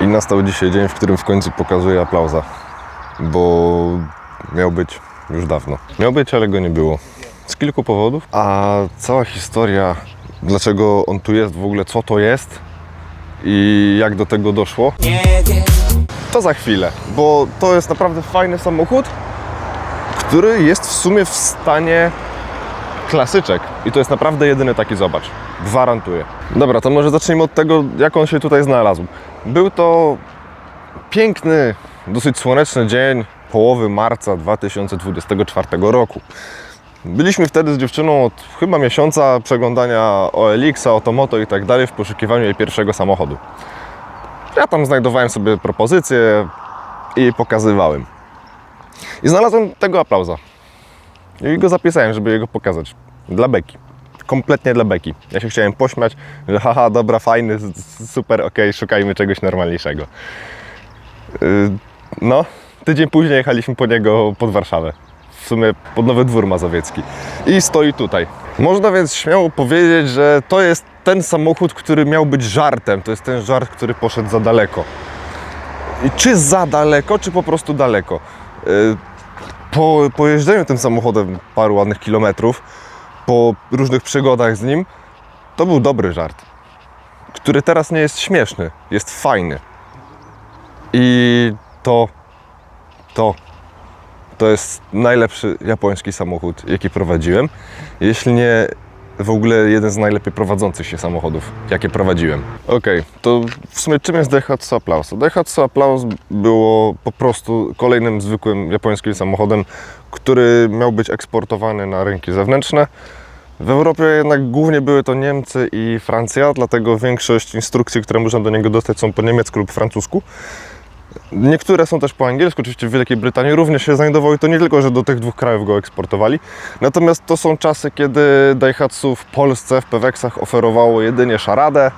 I nastał dzisiaj dzień, w którym w końcu pokazuję aplauza, bo miał być już dawno. Miał być, ale go nie było. Z kilku powodów, a cała historia, dlaczego on tu jest w ogóle, co to jest i jak do tego doszło, to za chwilę, bo to jest naprawdę fajny samochód, który jest w sumie w stanie klasyczek. I to jest naprawdę jedyny taki, zobacz. Gwarantuję. Dobra, to może zacznijmy od tego, jak on się tutaj znalazł. Był to piękny, dosyć słoneczny dzień połowy marca 2024 roku. Byliśmy wtedy z dziewczyną od chyba miesiąca przeglądania OLX-a, Otomoto i tak dalej w poszukiwaniu jej pierwszego samochodu. Ja tam znajdowałem sobie propozycje i jej pokazywałem. I znalazłem tego aplauza. I go zapisałem, żeby jego pokazać. Dla beki. Kompletnie dla beki. Ja się chciałem pośmiać, że haha, dobra, fajny, super, okej, szukajmy czegoś normalniejszego. Yy, No, tydzień później jechaliśmy po niego pod Warszawę. W sumie pod Nowy Dwór Mazowiecki. I stoi tutaj. Można więc śmiało powiedzieć, że to jest ten samochód, który miał być żartem. To jest ten żart, który poszedł za daleko. I czy za daleko, czy po prostu daleko? Yy, po, po jeżdżeniu tym samochodem paru ładnych kilometrów, po różnych przygodach z nim, to był dobry żart, który teraz nie jest śmieszny, jest fajny. I to, to, to jest najlepszy japoński samochód, jaki prowadziłem. Jeśli nie w ogóle jeden z najlepiej prowadzących się samochodów, jakie prowadziłem. Okej, to w sumie czym jest Daihatsu Applause? Daihatsu Applause było po prostu kolejnym zwykłym japońskim samochodem, który miał być eksportowany na rynki zewnętrzne. W Europie jednak głównie były to Niemcy i Francja, dlatego większość instrukcji, które można do niego dostać są po niemiecku lub francusku. Niektóre są też po angielsku, oczywiście w Wielkiej Brytanii również się znajdowały to nie tylko, że do tych dwóch krajów go eksportowali. Natomiast to są czasy, kiedy Daihatsu w Polsce w Peweksach oferowało jedynie szaradę,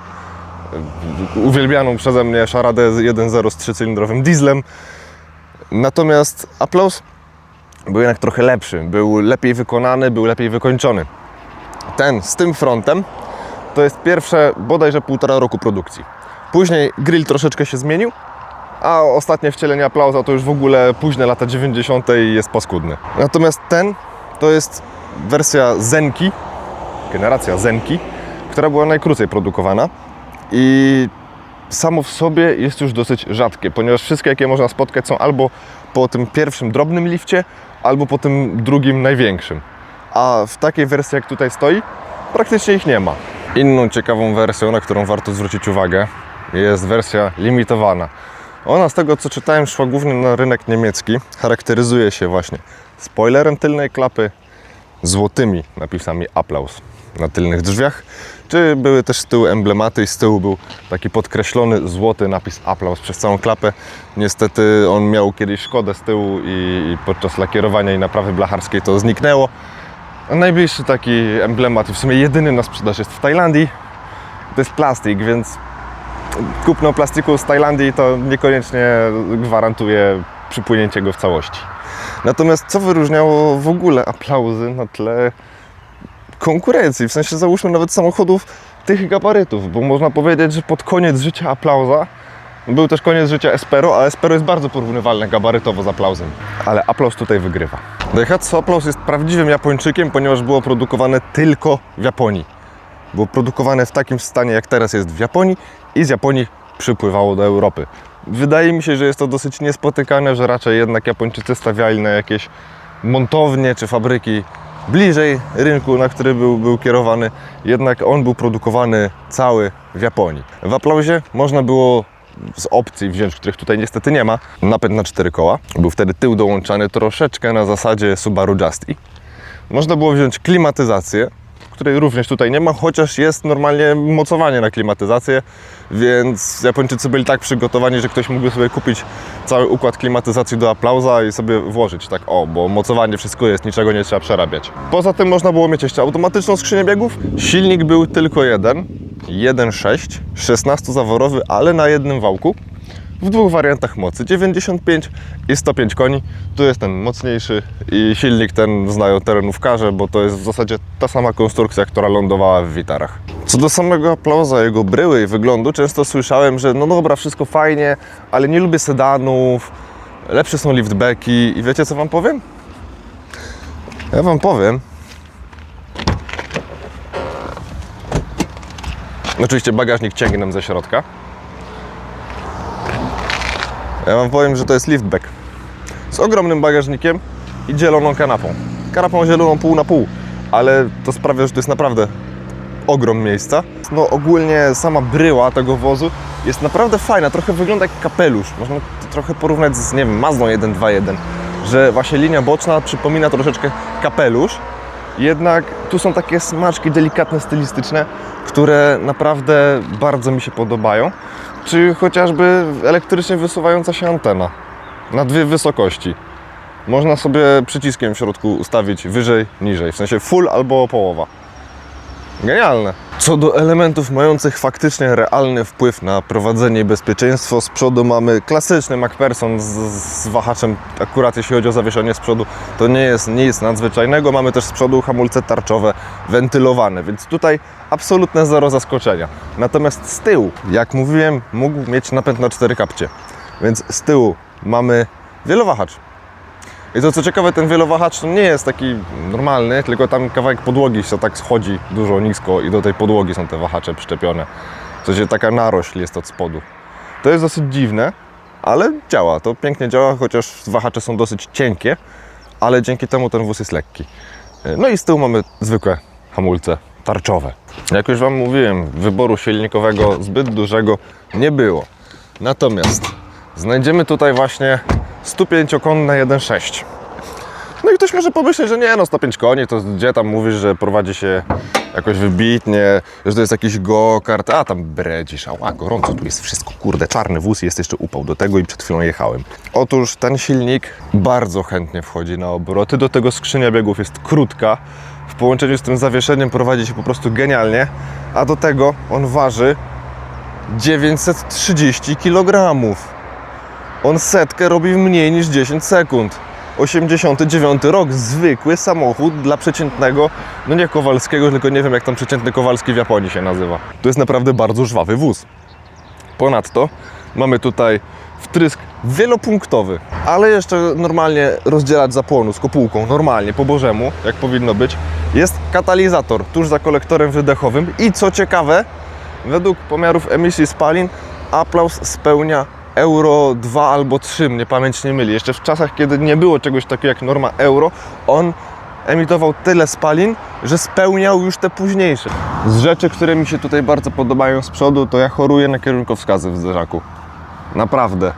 uwielbianą przeze mnie szaradę 1.0 z trzycylindrowym dieslem. Natomiast Aplaus był jednak trochę lepszy, był lepiej wykonany, był lepiej wykończony. Ten z tym frontem to jest pierwsze bodajże półtora roku produkcji. Później grill troszeczkę się zmienił, a ostatnie wcielenie aplauza to już w ogóle późne lata 90. i jest paskudny. Natomiast ten to jest wersja Zenki, generacja Zenki, która była najkrócej produkowana i samo w sobie jest już dosyć rzadkie, ponieważ wszystkie jakie można spotkać są albo po tym pierwszym drobnym lifcie, albo po tym drugim największym. A w takiej wersji jak tutaj stoi, praktycznie ich nie ma. Inną ciekawą wersją, na którą warto zwrócić uwagę, jest wersja limitowana. Ona z tego co czytałem szła głównie na rynek niemiecki. Charakteryzuje się właśnie spoilerem tylnej klapy, złotymi napisami Applaus na tylnych drzwiach, czy były też z tyłu emblematy i z tyłu był taki podkreślony złoty napis Applaus przez całą klapę. Niestety on miał kiedyś szkodę z tyłu i, i podczas lakierowania i naprawy blacharskiej to zniknęło. A najbliższy taki emblemat w sumie jedyny na sprzedaż jest w Tajlandii. To jest plastik, więc kupno plastiku z Tajlandii to niekoniecznie gwarantuje przypłynięcie go w całości. Natomiast co wyróżniało w ogóle aplauzy na tle konkurencji, w sensie załóżmy nawet samochodów tych gabarytów, bo można powiedzieć, że pod koniec życia aplauza był też koniec życia Espero, a Espero jest bardzo porównywalne gabarytowo z aplauzem. Ale aplauz tutaj wygrywa. Daihatsu Aplauz jest prawdziwym Japończykiem, ponieważ było produkowane tylko w Japonii. Było produkowane w takim stanie, jak teraz jest w Japonii i z Japonii przypływało do Europy. Wydaje mi się, że jest to dosyć niespotykane, że raczej jednak Japończycy stawiali na jakieś montownie czy fabryki bliżej rynku, na który był, był kierowany. Jednak on był produkowany cały w Japonii. W Aplauzie można było z opcji wziąć, których tutaj niestety nie ma, napęd na cztery koła. Był wtedy tył dołączany troszeczkę na zasadzie Subaru Justy. Można było wziąć klimatyzację, której również tutaj nie ma, chociaż jest normalnie mocowanie na klimatyzację, więc Japończycy byli tak przygotowani, że ktoś mógł sobie kupić cały układ klimatyzacji do aplauza i sobie włożyć tak o, bo mocowanie wszystko jest, niczego nie trzeba przerabiać. Poza tym można było mieć jeszcze automatyczną skrzynię biegów. Silnik był tylko jeden, 1.6, 16-zaworowy, ale na jednym wałku w dwóch wariantach mocy 95 i 105 koni. Tu jest ten mocniejszy i silnik ten znają terenówkarze, bo to jest w zasadzie ta sama konstrukcja, która lądowała w Witarach. Co do samego aplauza, jego bryły i wyglądu, często słyszałem, że no dobra, wszystko fajnie, ale nie lubię sedanów, lepsze są liftbacki i wiecie co wam powiem? Ja wam powiem. Oczywiście bagażnik ciągnie nam ze środka. Ja wam powiem, że to jest liftback. Z ogromnym bagażnikiem i dzieloną kanapą. Kanapą zieloną pół na pół, ale to sprawia, że to jest naprawdę ogrom miejsca. No ogólnie sama bryła tego wozu jest naprawdę fajna, trochę wygląda jak kapelusz. Można to trochę porównać z, nie wiem, Mazdą 121, że właśnie linia boczna przypomina troszeczkę kapelusz, jednak tu są takie smaczki delikatne, stylistyczne, które naprawdę bardzo mi się podobają. Czy chociażby elektrycznie wysuwająca się antena na dwie wysokości. Można sobie przyciskiem w środku ustawić wyżej, niżej, w sensie full albo połowa. Genialne. Co do elementów mających faktycznie realny wpływ na prowadzenie i bezpieczeństwo, z przodu mamy klasyczny MacPherson z, z wahaczem, akurat jeśli chodzi o zawieszenie z przodu, to nie jest nic nadzwyczajnego. Mamy też z przodu hamulce tarczowe, wentylowane, więc tutaj absolutne zero zaskoczenia. Natomiast z tyłu, jak mówiłem, mógł mieć napęd na 4 kapcie, więc z tyłu mamy wielowahacz. I to co ciekawe, ten wielowahacz to nie jest taki normalny, tylko tam kawałek podłogi się tak schodzi dużo nisko i do tej podłogi są te wahacze przyczepione. W sensie taka narośl jest od spodu. To jest dosyć dziwne, ale działa. To pięknie działa, chociaż wahacze są dosyć cienkie, ale dzięki temu ten wóz jest lekki. No i z tyłu mamy zwykłe hamulce tarczowe. Jak już Wam mówiłem, wyboru silnikowego zbyt dużego nie było. Natomiast znajdziemy tutaj właśnie 105-konne 1.6. No i ktoś może pomyśleć, że nie, no 105 koni, to gdzie tam mówisz, że prowadzi się jakoś wybitnie, że to jest jakiś go-kart, a tam bredzisz, ała, gorąco tu jest wszystko, kurde, czarny wóz, jest jeszcze upał do tego i przed chwilą jechałem. Otóż ten silnik bardzo chętnie wchodzi na obroty, do tego skrzynia biegów jest krótka, w połączeniu z tym zawieszeniem prowadzi się po prostu genialnie, a do tego on waży 930 kg. On setkę robi w mniej niż 10 sekund. 89 rok, zwykły samochód dla przeciętnego, no nie Kowalskiego, tylko nie wiem jak tam przeciętny Kowalski w Japonii się nazywa. To jest naprawdę bardzo żwawy wóz. Ponadto mamy tutaj wtrysk wielopunktowy, ale jeszcze normalnie rozdzielać zapłonu z kopułką, normalnie, po bożemu, jak powinno być. Jest katalizator tuż za kolektorem wydechowym i co ciekawe, według pomiarów emisji spalin aplauz spełnia Euro 2 albo 3, mnie pamięć nie myli. Jeszcze w czasach, kiedy nie było czegoś takiego jak norma Euro, on emitował tyle spalin, że spełniał już te późniejsze. Z rzeczy, które mi się tutaj bardzo podobają z przodu, to ja choruję na kierunkowskazy w zderzaku. Naprawdę.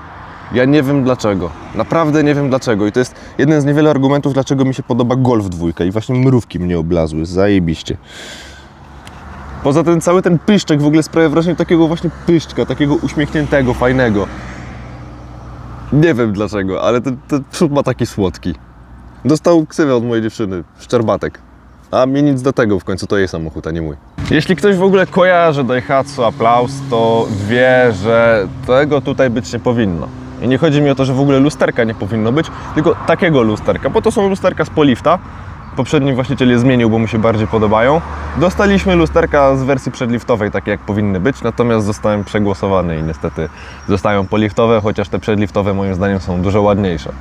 Ja nie wiem dlaczego. Naprawdę nie wiem dlaczego. I to jest jeden z niewielu argumentów, dlaczego mi się podoba Golf dwójka. I właśnie mrówki mnie oblazły. Zajebiście. Poza tym cały ten pyszczek w ogóle sprawia wrażenie takiego właśnie pyszczka, takiego uśmiechniętego, fajnego. Nie wiem dlaczego, ale ten, ten przód ma taki słodki. Dostał ksywę od mojej dziewczyny, Szczerbatek. A mi nic do tego, w końcu to jej samochód, a nie mój. Jeśli ktoś w ogóle kojarzy Daihatsu Applaus, to wie, że tego tutaj być nie powinno. I nie chodzi mi o to, że w ogóle lusterka nie powinno być, tylko takiego lusterka, bo to są lusterka z Polifta. Poprzedni właściciel je zmienił, bo mu się bardziej podobają. Dostaliśmy lusterka z wersji przedliftowej, takie jak powinny być, natomiast zostałem przegłosowany i niestety zostają poliftowe, chociaż te przedliftowe moim zdaniem są dużo ładniejsze.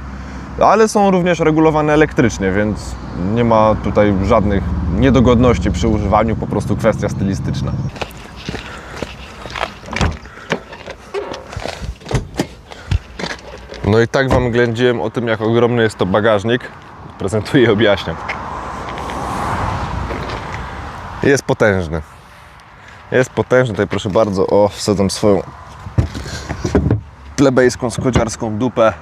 Ale są również regulowane elektrycznie, więc nie ma tutaj żadnych niedogodności przy używaniu, po prostu kwestia stylistyczna. No i tak Wam ględziłem o tym, jak ogromny jest to bagażnik. Prezentuję i objaśniam. Jest potężny. Jest potężny. Tutaj proszę bardzo, o, wsadzam swoją plebejską, skodziarską dupę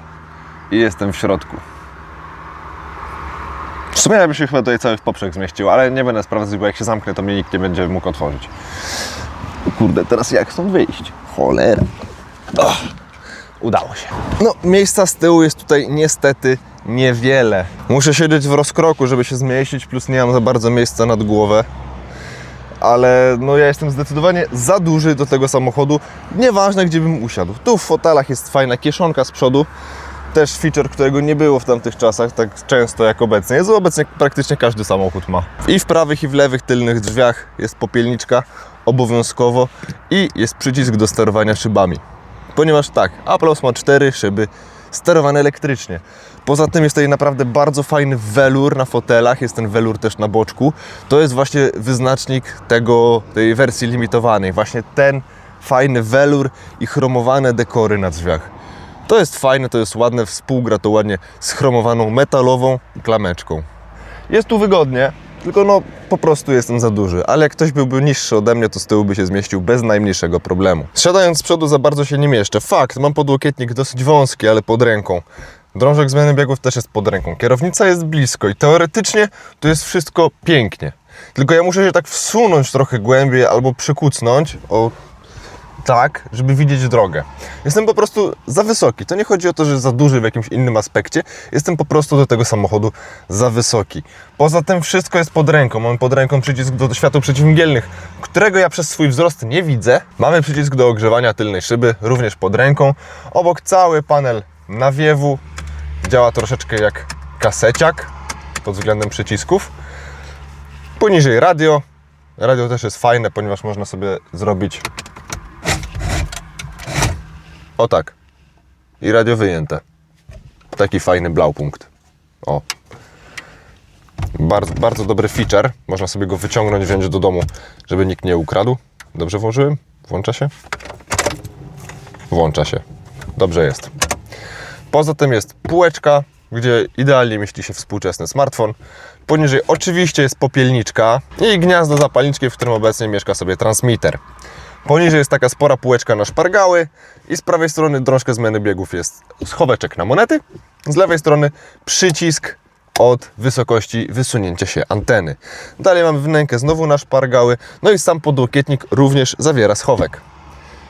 i jestem w środku. W sumie ja bym się chyba tutaj cały w poprzek zmieścił, ale nie będę sprawdzać, bo jak się zamknę, to mnie nikt nie będzie mógł otworzyć. Kurde, teraz jak stąd wyjść? Cholera. Och, udało się. No, miejsca z tyłu jest tutaj niestety niewiele. Muszę siedzieć w rozkroku, żeby się zmieścić, plus nie mam za bardzo miejsca nad głowę. Ale no ja jestem zdecydowanie za duży do tego samochodu. Nieważne gdzie bym usiadł. Tu w fotelach jest fajna kieszonka z przodu. też feature, którego nie było w tamtych czasach tak często jak obecnie. Jest obecnie praktycznie każdy samochód ma. I w prawych i w lewych tylnych drzwiach jest popielniczka obowiązkowo i jest przycisk do sterowania szybami. Ponieważ tak, Applause ma cztery szyby sterowane elektrycznie. Poza tym jest tutaj naprawdę bardzo fajny welur na fotelach, jest ten welur też na boczku. To jest właśnie wyznacznik tego, tej wersji limitowanej. Właśnie ten fajny welur i chromowane dekory na drzwiach. To jest fajne, to jest ładne, współgra to ładnie z chromowaną metalową klameczką. Jest tu wygodnie, tylko no po prostu jestem za duży, ale jak ktoś byłby niższy ode mnie, to z tyłu by się zmieścił bez najmniejszego problemu. Siadając z przodu za bardzo się nie mieszczę. Fakt, mam podłokietnik dosyć wąski, ale pod ręką. Drążek zmiany biegów też jest pod ręką. Kierownica jest blisko i teoretycznie to jest wszystko pięknie. Tylko ja muszę się tak wsunąć trochę głębiej albo przykucnąć o tak, żeby widzieć drogę. Jestem po prostu za wysoki. To nie chodzi o to, że za duży w jakimś innym aspekcie. Jestem po prostu do tego samochodu za wysoki. Poza tym wszystko jest pod ręką. Mamy pod ręką przycisk do światła przeciwmgielnych, którego ja przez swój wzrost nie widzę. Mamy przycisk do ogrzewania tylnej szyby, również pod ręką. Obok cały panel nawiewu. Działa troszeczkę jak kaseciak pod względem przycisków. Poniżej radio. Radio też jest fajne, ponieważ można sobie zrobić o tak. I radio wyjęte. Taki fajny blaupunkt. O. Bardzo, bardzo dobry feature. Można sobie go wyciągnąć, wziąć do domu, żeby nikt nie ukradł. Dobrze włożyłem? Włącza się? Włącza się. Dobrze jest. Poza tym jest półeczka, gdzie idealnie mieści się współczesny smartfon. Poniżej oczywiście jest popielniczka i gniazdo zapalniczki, w którym obecnie mieszka sobie transmitter. Poniżej jest taka spora półeczka na szpargały i z prawej strony drążkę zmiany biegów jest schoweczek na monety. Z lewej strony przycisk od wysokości wysunięcia się anteny. Dalej mamy wnękę znowu na szpargały, no i sam podłokietnik również zawiera schowek.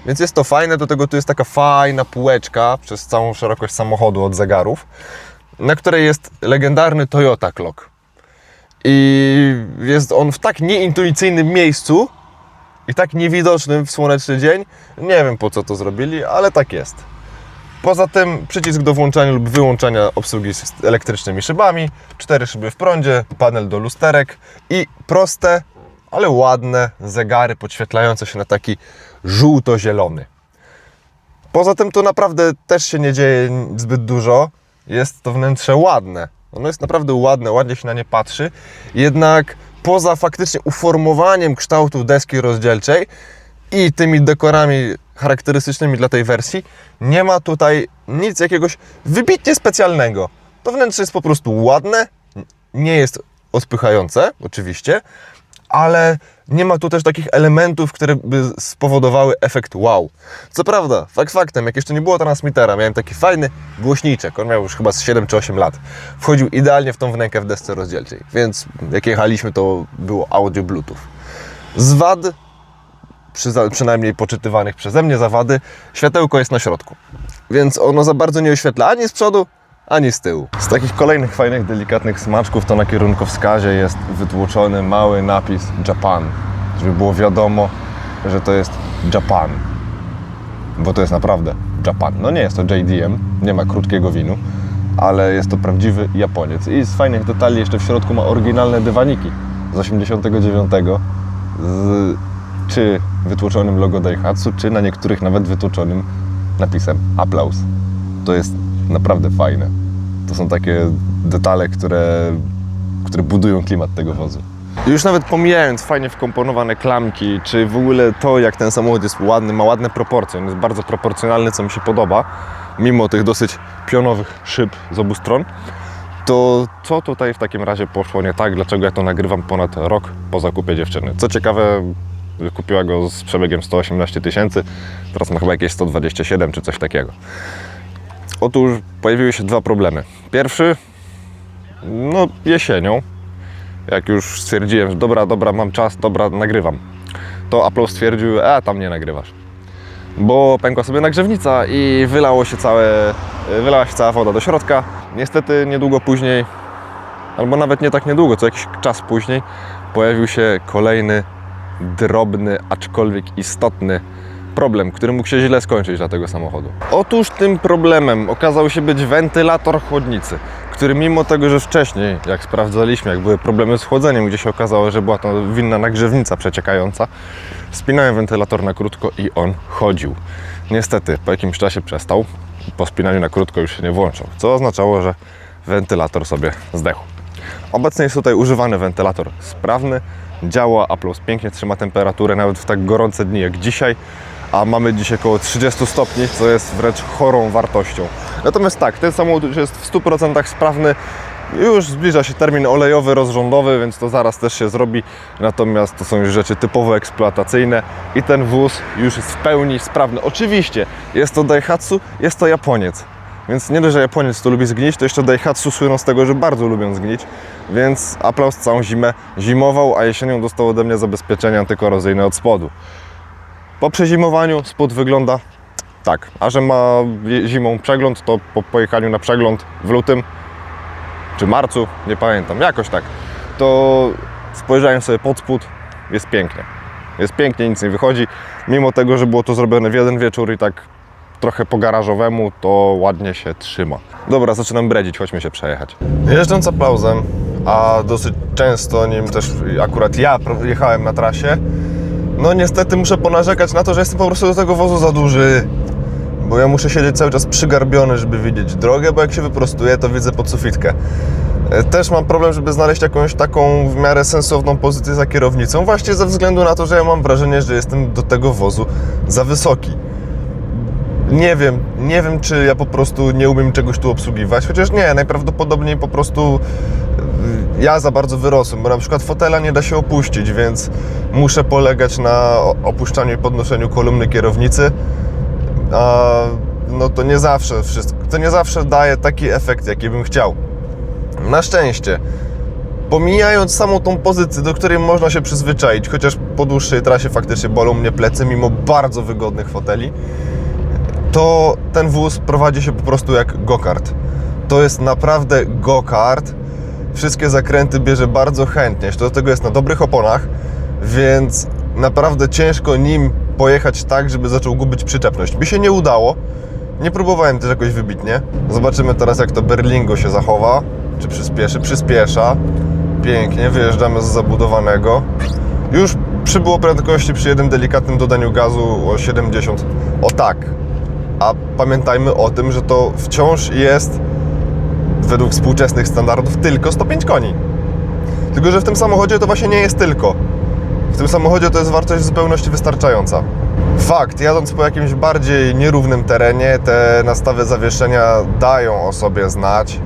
Więc jest to fajne, do tego tu jest taka fajna półeczka przez całą szerokość samochodu od zegarów, na której jest legendarny Toyota Clock. I jest on w tak nieintuicyjnym miejscu, i tak niewidocznym w słoneczny dzień. Nie wiem po co to zrobili, ale tak jest. Poza tym przycisk do włączania lub wyłączania obsługi z elektrycznymi szybami, cztery szyby w prądzie, panel do lusterek i proste, ale ładne zegary podświetlające się na taki żółto-zielony. Poza tym tu naprawdę też się nie dzieje zbyt dużo. Jest to wnętrze ładne. Ono jest naprawdę ładne, ładnie się na nie patrzy. Jednak poza faktycznie uformowaniem kształtu deski rozdzielczej i tymi dekorami charakterystycznymi dla tej wersji, nie ma tutaj nic jakiegoś wybitnie specjalnego. To wnętrze jest po prostu ładne, nie jest odpychające, oczywiście, ale nie ma tu też takich elementów, które by spowodowały efekt wow. Co prawda, fakt faktem, jak jeszcze nie było transmitera, miałem taki fajny głośniczek, on miał już chyba z 7 czy 8 lat. Wchodził idealnie w tą wnękę w desce rozdzielczej, więc jak jechaliśmy, to było audio bluetooth. Z wad, przy, przynajmniej poczytywanych przeze mnie za wady, światełko jest na środku, więc ono za bardzo nie oświetla ani z przodu, ani z tyłu. Z takich kolejnych fajnych, delikatnych smaczków to na kierunkowskazie jest wytłoczony mały napis Japan, żeby było wiadomo, że to jest Japan. Bo to jest naprawdę Japan. No nie jest to JDM, nie ma krótkiego winu, ale jest to prawdziwy Japoniec. I z fajnych detali jeszcze w środku ma oryginalne dywaniki z 89 z czy wytłoczonym logo Daihatsu, czy na niektórych nawet wytłoczonym napisem Applaus. To jest naprawdę fajne. To są takie detale, które, które budują klimat tego wozu. Już nawet pomijając fajnie wkomponowane klamki, czy w ogóle to, jak ten samochód jest ładny, ma ładne proporcje, on jest bardzo proporcjonalny, co mi się podoba, mimo tych dosyć pionowych szyb z obu stron, to co tutaj w takim razie poszło nie tak? Dlaczego ja to nagrywam ponad rok po zakupie dziewczyny? Co ciekawe, kupiła go z przebiegiem 118 tysięcy, teraz ma chyba jakieś 127 czy coś takiego. Otóż pojawiły się dwa problemy. Pierwszy, no jesienią, jak już stwierdziłem, że dobra, dobra, mam czas, dobra, nagrywam, to Apple stwierdził, a tam nie nagrywasz. Bo pękła sobie nagrzewnica i wylało się całe, wylała się cała woda do środka. Niestety niedługo później, albo nawet nie tak niedługo, co jakiś czas później, pojawił się kolejny drobny, aczkolwiek istotny problem, który mógł się źle skończyć dla tego samochodu. Otóż tym problemem okazał się być wentylator chłodnicy, który mimo tego, że wcześniej, jak sprawdzaliśmy, jak były problemy z chłodzeniem, gdzie się okazało, że była to winna nagrzewnica przeciekająca, spinałem wentylator na krótko i on chodził. Niestety, po jakimś czasie przestał. Po spinaniu na krótko już się nie włączał, co oznaczało, że wentylator sobie zdechł. Obecnie jest tutaj używany wentylator sprawny, działa, Applause pięknie trzyma temperaturę nawet w tak gorące dni jak dzisiaj, a mamy dzisiaj około 30 stopni, co jest wręcz chorą wartością. Natomiast tak, ten samochód jest w 100% sprawny, już zbliża się termin olejowy, rozrządowy, więc to zaraz też się zrobi. Natomiast to są już rzeczy typowo eksploatacyjne i ten wóz już jest w pełni sprawny. Oczywiście jest to Daihatsu, jest to Japoniec. Więc nie dość, że Japoniec to lubi zgnić, to jeszcze Daihatsu słyną z tego, że bardzo lubią zgnić. Więc aplauz całą zimę zimował, a jesienią dostał ode mnie zabezpieczenie antykorozyjne od spodu. Po przezimowaniu spód wygląda tak, a że ma zimą przegląd, to po pojechaniu na przegląd w lutym czy marcu, nie pamiętam, jakoś tak, to spojrzałem sobie pod spód, jest pięknie. Jest pięknie, nic nie wychodzi. Mimo tego, że było to zrobione w jeden wieczór i tak trochę po garażowemu, to ładnie się trzyma. Dobra, zaczynam bredzić, chodźmy się przejechać. Jeżdżąc aplauzem, a dosyć często nim też akurat ja jechałem na trasie, no niestety muszę ponarzekać na to, że jestem po prostu do tego wozu za duży. Bo ja muszę siedzieć cały czas przygarbiony, żeby widzieć drogę, bo jak się wyprostuję, to widzę pod sufitkę. E, Też mam problem, żeby znaleźć jakąś taką w miarę sensowną pozycję za kierownicą, właśnie ze względu na to, że ja mam wrażenie, że jestem do tego wozu za wysoki. Nie wiem, nie wiem, czy ja po prostu nie umiem czegoś tu obsługiwać, chociaż nie, najprawdopodobniej po prostu y, ja za bardzo wyrosłem, bo na przykład fotela nie da się opuścić, więc muszę polegać na opuszczaniu i podnoszeniu kolumny kierownicy, a no to nie zawsze wszystko, to nie zawsze daje taki efekt, jaki bym chciał. Na szczęście, pomijając samą tą pozycję, do której można się przyzwyczaić, chociaż po dłuższej trasie faktycznie bolą mnie plecy, mimo bardzo wygodnych foteli, to ten wóz prowadzi się po prostu jak go-kart. To jest naprawdę go-kart. Wszystkie zakręty bierze bardzo chętnie. Do tego jest na dobrych oponach, więc naprawdę ciężko nim pojechać tak, żeby zaczął gubić przyczepność. Mi się nie udało. Nie próbowałem też jakoś wybitnie. Zobaczymy teraz, jak to Berlingo się zachowa. Czy przyspieszy? Przyspiesza. Pięknie, wyjeżdżamy z zabudowanego. Już przybyło prędkości przy jednym delikatnym dodaniu gazu o 70. O tak. A pamiętajmy o tym, że to wciąż jest według współczesnych standardów tylko 105 koni. Tylko, że w tym samochodzie to właśnie nie jest tylko. W tym samochodzie to jest wartość w zupełności wystarczająca. Fakt, jadąc po jakimś bardziej nierównym terenie, te nastawy zawieszenia dają o sobie znać,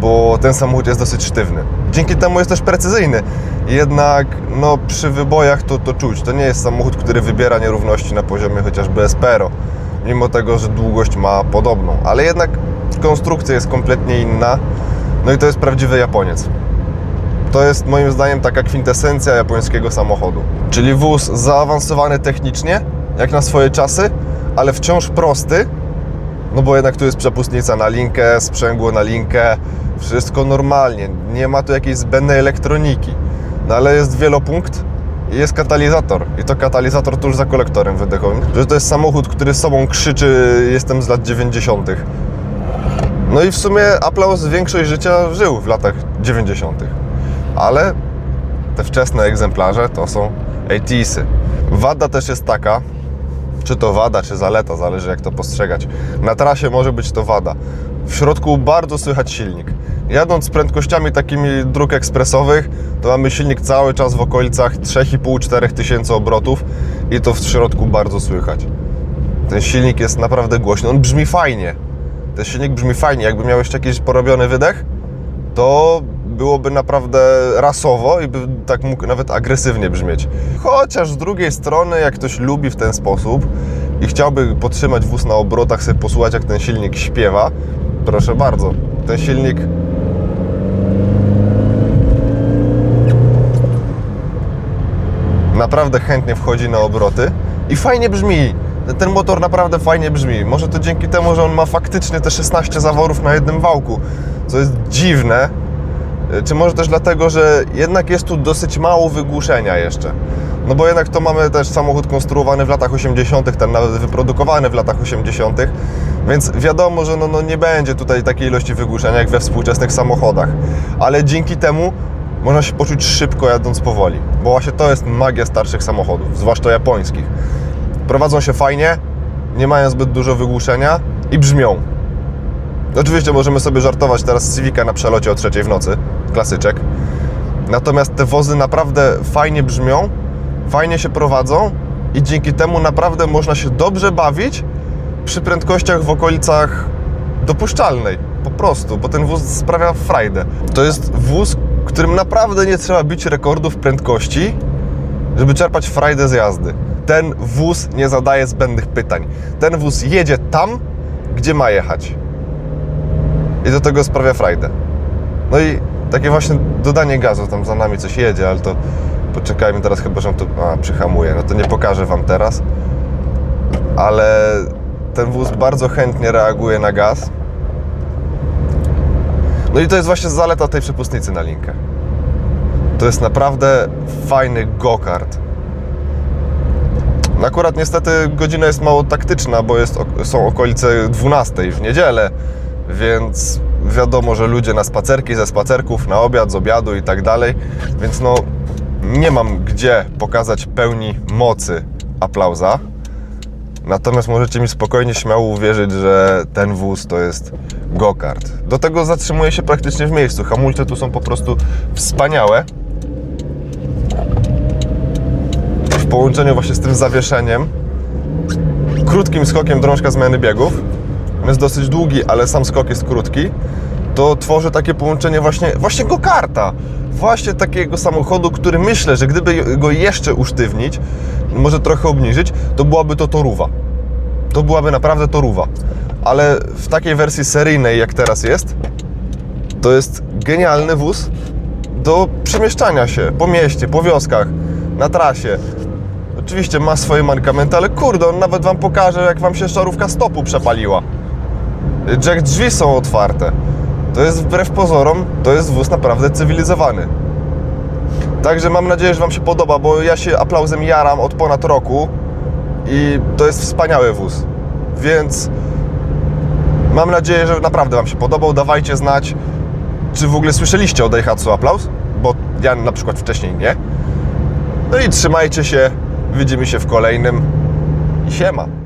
bo ten samochód jest dosyć sztywny. Dzięki temu jest też precyzyjny. Jednak no, przy wybojach to, to czuć. To nie jest samochód, który wybiera nierówności na poziomie chociażby Espero, mimo tego, że długość ma podobną. Ale jednak konstrukcja jest kompletnie inna. No i to jest prawdziwy Japoniec. To jest moim zdaniem taka kwintesencja japońskiego samochodu. Czyli wóz zaawansowany technicznie, jak na swoje czasy, ale wciąż prosty, no bo jednak tu jest przepustnica na linkę, sprzęgło na linkę, wszystko normalnie. Nie ma tu jakiejś zbędnej elektroniki. No ale jest wielopunkt jest katalizator. I to katalizator tuż za kolektorem wydechowym. Że to jest samochód, który sobą krzyczy jestem z lat 90. No i w sumie aplauz większość życia żył w latach 90. Ale te wczesne egzemplarze to są 80sy. Wada też jest taka, czy to wada, czy zaleta, zależy jak to postrzegać. Na trasie może być to wada. W środku bardzo słychać silnik. Jadąc prędkościami takimi dróg ekspresowych, to mamy silnik cały czas w okolicach 3,5-4 tysięcy obrotów i to w środku bardzo słychać. Ten silnik jest naprawdę głośny, on brzmi fajnie. Ten silnik brzmi fajnie. Jakby miał jeszcze jakiś porobiony wydech, to byłoby naprawdę rasowo i by tak mógł nawet agresywnie brzmieć. Chociaż z drugiej strony, jak ktoś lubi w ten sposób i chciałby podtrzymać wóz na obrotach, sobie posłuchać jak ten silnik śpiewa, proszę bardzo. Ten silnik naprawdę chętnie wchodzi na obroty i fajnie brzmi. Ten motor naprawdę fajnie brzmi. Może to dzięki temu, że on ma faktycznie te 16 zaworów na jednym wałku, co jest dziwne. Czy może też dlatego, że jednak jest tu dosyć mało wygłuszenia jeszcze. No bo jednak to mamy też samochód konstruowany w latach 80., ten nawet wyprodukowany w latach 80., więc wiadomo, że no, no nie będzie tutaj takiej ilości wygłuszenia jak we współczesnych samochodach. Ale dzięki temu można się poczuć szybko jadąc powoli, bo właśnie to jest magia starszych samochodów, zwłaszcza japońskich. Prowadzą się fajnie, nie mają zbyt dużo wygłuszenia i brzmią. Oczywiście możemy sobie żartować teraz z Civica na przelocie o trzeciej w nocy, klasyczek. Natomiast te wozy naprawdę fajnie brzmią, fajnie się prowadzą i dzięki temu naprawdę można się dobrze bawić przy prędkościach w okolicach dopuszczalnej. Po prostu, bo ten wóz sprawia frajdę. To jest wóz, którym naprawdę nie trzeba bić rekordów prędkości, żeby czerpać frajdę z jazdy. Ten wóz nie zadaje zbędnych pytań. Ten wóz jedzie tam, gdzie ma jechać. I do tego sprawia frajdę. No i takie właśnie dodanie gazu, tam za nami coś jedzie, ale to poczekajmy teraz chyba, że on tu a, przyhamuje. No to nie pokażę Wam teraz. Ale ten wóz bardzo chętnie reaguje na gaz. No i to jest właśnie zaleta tej przepustnicy na linkę. To jest naprawdę fajny go-kart. No Akurat niestety godzina jest mało taktyczna, bo jest, są okolice 12 w niedzielę, więc wiadomo, że ludzie na spacerki, ze spacerków, na obiad, z obiadu i tak dalej, więc no nie mam gdzie pokazać pełni mocy aplauza. Natomiast możecie mi spokojnie, śmiało uwierzyć, że ten wóz to jest go-kart. Do tego zatrzymuje się praktycznie w miejscu. Hamulce tu są po prostu wspaniałe. w połączeniu właśnie z tym zawieszeniem, krótkim skokiem drążka zmiany biegów, jest dosyć długi, ale sam skok jest krótki, to tworzy takie połączenie właśnie, właśnie go-karta. Właśnie takiego samochodu, który myślę, że gdyby go jeszcze usztywnić, może trochę obniżyć, to byłaby to toruwa. To byłaby naprawdę toruwa. Ale w takiej wersji seryjnej, jak teraz jest, to jest genialny wóz do przemieszczania się po mieście, po wioskach, na trasie. Oczywiście ma swoje mankamenty, ale kurde, on nawet Wam pokaże, jak Wam się szarówka stopu przepaliła. Jack drzwi są otwarte. To jest wbrew pozorom, to jest wóz naprawdę cywilizowany. Także mam nadzieję, że Wam się podoba, bo ja się aplauzem jaram od ponad roku i to jest wspaniały wóz. Więc mam nadzieję, że naprawdę Wam się podobał. Dawajcie znać, czy w ogóle słyszeliście o Daihatsu Aplauz, bo ja na przykład wcześniej nie. No i trzymajcie się, widzimy się w kolejnym i siema.